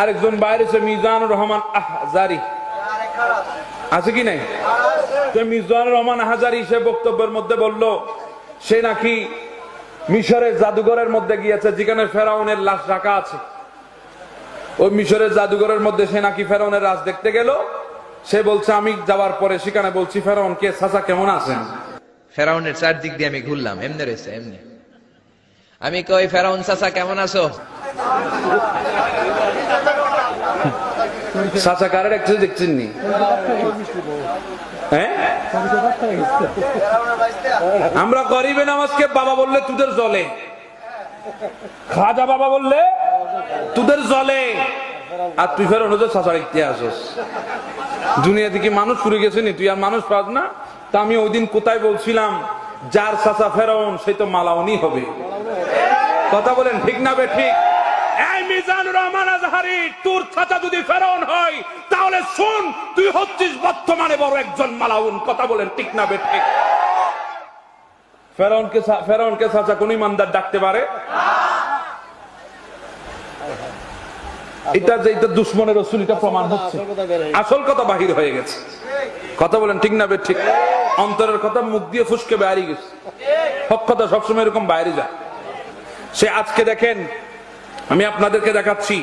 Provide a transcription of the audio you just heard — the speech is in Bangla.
আরেকজন বাইরে হচ্ছে মিজানুর রহমান আহজারি। আছে কি নাই? মিজানুর রহমান আহজারি সে বক্তব্যের মধ্যে বলল, সে নাকি মিশরের জাদুঘরের মধ্যে গিয়েছে, যেখানে ফেরাউনের লাশ রাখা আছে। ওই মিশরের জাদুঘরের মধ্যে সে নাকি ফেরাউনের রাজ দেখতে গেল। সে বলছে, আমি যাওয়ার পরে সেখানে বলছি, ফেরাউন কে? চাচা কেমন আছেন? ফেরাউনের চারদিক দিয়ে আমি ঘুরলাম, এমনি রয়েছে, এমনি। আমি কই, ফেরাউন চাচা কেমন আছো? চাচা একটু দেখছেন নি হ্যাঁ? আমরা গরিবে নামাজকে বাবা বললে তোদের জলে। খাজা বাবা বললে তোদের জলে। আর তুই ফের অনুযায়ী চাচার ইতিহাস দুনিয়া থেকে মানুষ ফুরে গেছে নি, তুই আর মানুষ পাস না। তা আমি ওই দিন কোথায় বলছিলাম, যার চাচা ফেরন সেই তো মালাউনি হবে। কথা বলেন ঠিক না বে ঠিক? এই মিজানুর রহমান তোর যদি হয়, তাহলে শুন, তুই হচ্ছিস বর্তমানে বড় একজন মালাউন, কথা বলেন ঠিক না বে ঠিক ফেরাউনকে ফেরাউনকে চাচা কোন ইমানদার ডাকতে পারে? এটা যে এটা দুশ্মনের রসুল এটা প্রমাণ হচ্ছে। আসল কথা বাহির হয়ে গেছে। কথা বলেন ঠিক না ঠিক অন্তরের কথা মুখ দিয়ে ফুসকে বাইরে গেছে। হক কথা সবসময় এরকম বাইরে যায়। সে আজকে দেখেন আমি আপনাদেরকে দেখাচ্ছি।